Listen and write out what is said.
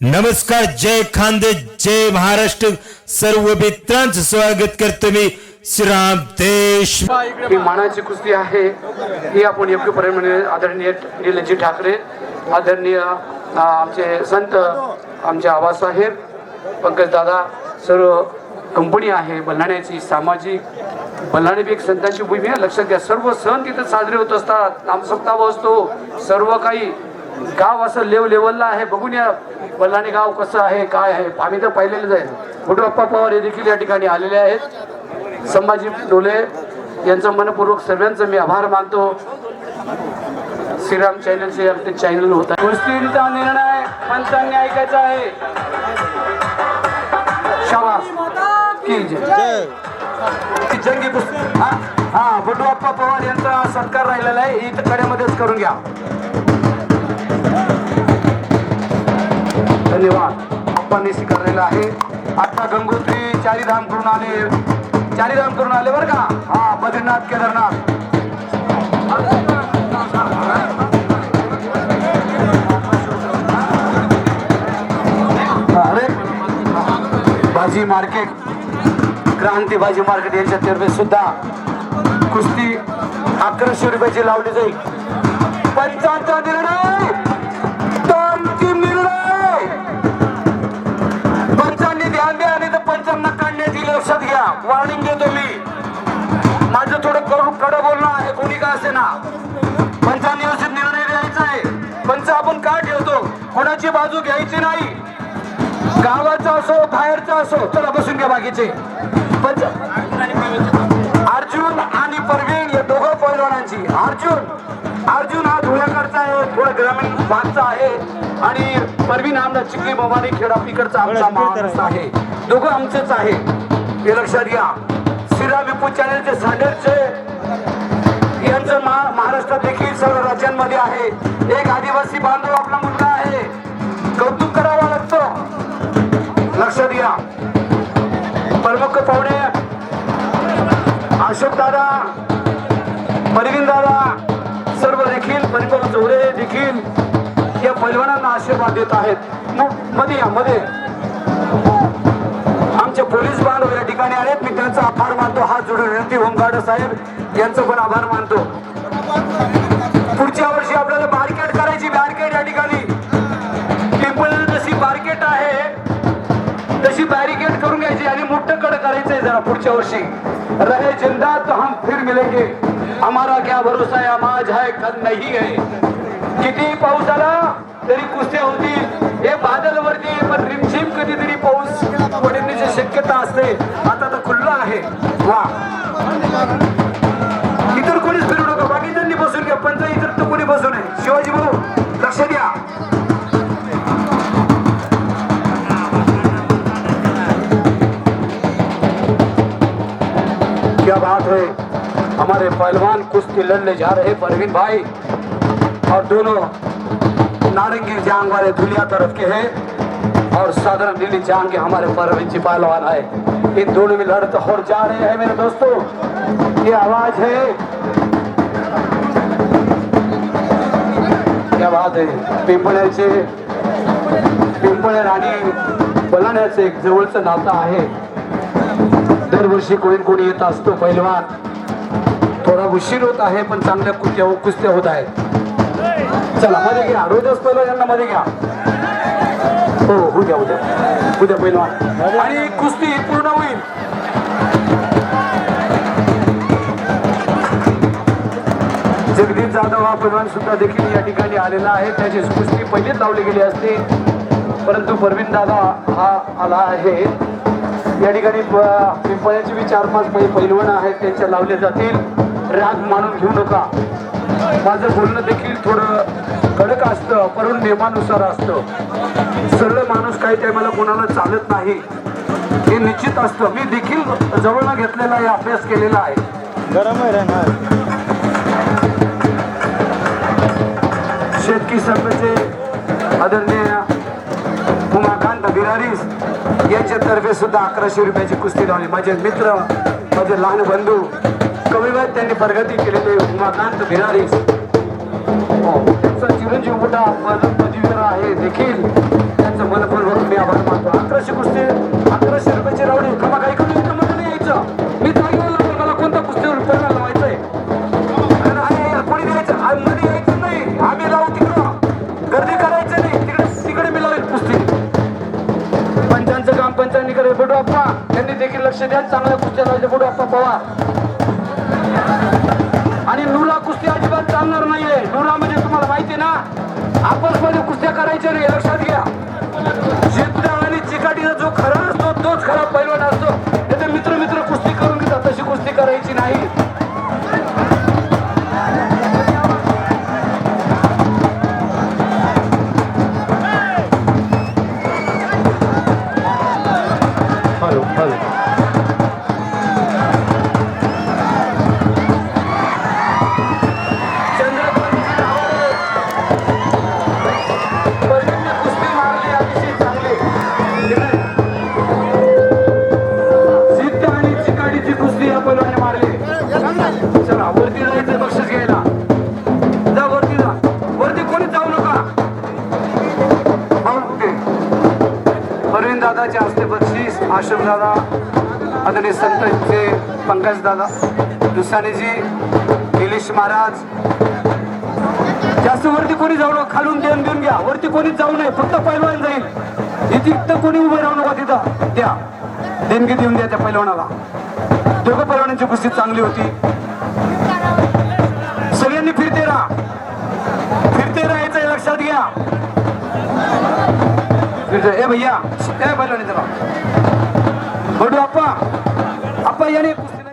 नमस्कार जय खानदे जय महाराष्ट्र. सर्व मित्रांचं स्वागत करतो मी श्रीराम देश. ही मानाची कुस्ती आहे ही आपण योग्य परिमाणे म्हणजे आदरणीय निलजी ठाकरे आदरणीय आमचे संत आमचे आबासाहेब पंकजदादा सर्व कंपनी आहे बल्लाण्याची सामाजिक बल्लाणी बी एक संतांची भूमी आहे. लक्षात घ्या सर्व सण तिथे साजरे होत असतात. नामसप्ताह असतो सर्व काही गाव असं लेव लेवलला आहे. बघून या बल्लाणी गाव कसं आहे काय आहे आम्ही तर पाहिलेलं आहे. अप्पा पवार हे देखील या ठिकाणी आलेले आहेत. संभाजी डोले यांचं मनपूर्वक सर्वांचं मी आभार मानतो. श्रीराम चॅनलचे आमचे चॅनल होत गोष्टींचा निर्णय पंचांनी ऐकायचा आहे. शाबास. की जय. ती जंगी कुस्ती. हा हा बटू अप्पा पवार यांचा सत्कार राहिलेला आहे. इथं कड्यामध्येच करून घ्या. धन्यवाद. पप्पांनी स्वीकारलेला आहे. आता गंगोत्री चारीधाम करून आले. चारीधाम करून आले बरं का? हा बद्रीनाथ केदारनाथ. भाजी मार्केट. क्रांती भाजी मार्केट यांच्या तर्फे सुद्धा कुस्ती अकराशे रुपयाची लावली जाईल. पंचांचा निर्णय आपण का ठेवतो? कोणाची बाजू घ्यायची नाही? गावाचा असो बाहेरचा असो चला बसून घ्या बाकीचे. पंच अर्जुन आणि परवीन या दोघं पैलवानांची. अर्जुन अर्जुन हा धुळ्याकडचा आहे थोडा ग्रामीण भागचा आहे. आणि परवीन आमचा चिखली भवानी खेडा पिकडचा आमचा माणूस आहे. दोघं आमचेच आहे. हे लक्षात घ्या. श्रीराम विपू चॅनलचे साडेचे महा- महाराष्ट्रात देखील सर्व राज्यांमध्ये आहे. एक आदिवासी बांधव आपला मुलगा आहे. कौतुक करावं लागतं. लक्षात घ्या. प्रमुख पाहुणे अशोक दादा परवीन दादा सर्व देखील परिपक्व चौरे देखील या पैलवानांना आशीर्वाद देत आहेत. मग मध्ये या मध्ये. आमचे पोलीस बांधव या ठिकाणी आलेत. मी त्यांचा आभार मानतो. हात जोडून विनंती होमगार्ड साहेब यांचं पण आभार मानतो. पुढच्या वर्षी आपल्याला मार्केट करायची मार्केट या ठिकाणी. पिंपळ जशी मार्केट आहे तशी बॅरिकेड करून घ्यायची आणि मोठं कड करायचंय जरा पुढच्या वर्षी. रहे जिंदा तो हम फिर मिलेंगे. हमारा क्या भरोसा है? समाज है कल नहीं है. किती पाऊस आला तरी कुस्त्या होतील हे बादल शक्यता असते आता तर खुल्ला आहे. वा. इतर कोणीच फिरू नका बाकीच्यांनी बसून घ्या पंच इतर तर कोणी बसू नये शिवाजी भाऊ लक्ष द्या. क्या बात है हमारे पहलवान कुश्ती लड़ने जा रहे परवीन भाई। और दोनों नारंगी जांग वाले दुनिया तरफ के हैं। और साधारण दिल्ली जान के हमारे परवीन जी पहलवान है। इन दोनों में लड़ते और हो जा रहे हैं मेरे दोस्तों। ये आवाज है। क्या बात है? पिंपळ्याचे पिंपळे राणी बलाण्याचं एक जवळचं नातं आहे. दरवर्षी कोणी कोणी येत असतो पहिलवान थोडा उशीर होत आहे पण चांगल्या कुस्त्या कुस्त्या होत आहेत. चला मध्ये घ्या. रोजच पहिलं यांना मध्ये घ्या. हो उद्या उद्या उद्या पहिलवान आणि कुस्ती पूर्ण होईल. जगदीप जाधव हा पैलवान सुद्धा देखील या ठिकाणी आलेला आहे. त्याची कुस्ती पहिलीच लावली गेली असते. परंतु परवीन दादा हा आला आहे. या ठिकाणी प- पिंपळ्याचे बी चार पाच पै पैलवान आहेत त्यांच्या लावले जातील. राग मानून घेऊ नका. माझं बोलणं देखील थोडं कडक असतं परंतु नियमानुसार असतं. सरळ माणूस काही टायमाला कोणाला चालत नाही. हे निश्चित असतं. मी देखील जवळ घेतलेला आहे अभ्यास केलेला आहे. गरम आहे शेतकी संघाचे आदरणीय उमाकांत बिरारीस यांच्यातर्फे सुद्धा अकराशे रुपयाची कुस्ती लावली. माझे मित्र माझे लहान बंधू कविवाद त्यांनी प्रगती केलेले उमाकांत भिरारी. हो, त्यांचा चिरंजीव मोठा आपण पदवीधर आहे देखील. त्यांचं मनपूर्वक मी आभार मानतो. अकराशे कुस्ती अकराशे रुपयाची रावडी कमा काही कमी विक्रमाने यायचं. मी तर मला कोणत्या कुस्तीवर रुपयाला लावायचंय? आहे कोणी द्यायचं? मध्ये यायचं नाही. आम्ही लावू तिकडं. गर्दी करायचं नाही. तिकडे तिकडे मी लावेल कुस्ती. पंचांचं काम पंचांनी करेल बडू आप्पा त्यांनी देखील लक्ष द्या. चांगल्या कुस्त्या लावल्या बडू आप्पा पवार नुरा अजिबात चालणार नाहीये. नुरा म्हणजे तुम्हाला माहिती ना ना आपसमध्ये कुस्त्या करायच्या नाही लक्षात घ्या. जिद्द आणि चिकाटीचा जो खरा असतो तोच खरा पैलवान असतो. दादाच्या हस्ते बक्षीस आश्रम दादा आदरणीय संतचे पंकज दादा दुसानेजी निलेश महाराज. जास्त वरती कोणी जाऊ नका खालून देऊन देऊन घ्या. वरती कोणीच जाऊ नये फक्त पैलवान जाईल. इथे इथं कोणी उभे राहू नका तिथं. द्या. देणगी देऊन द्या त्या पैलवानाला. दोघं पैलवानांची कुस्ती चांगली होती. फिरते ए भैया ए पैलवानी जरा बडू अप्पा अप्पा याने कुस्ती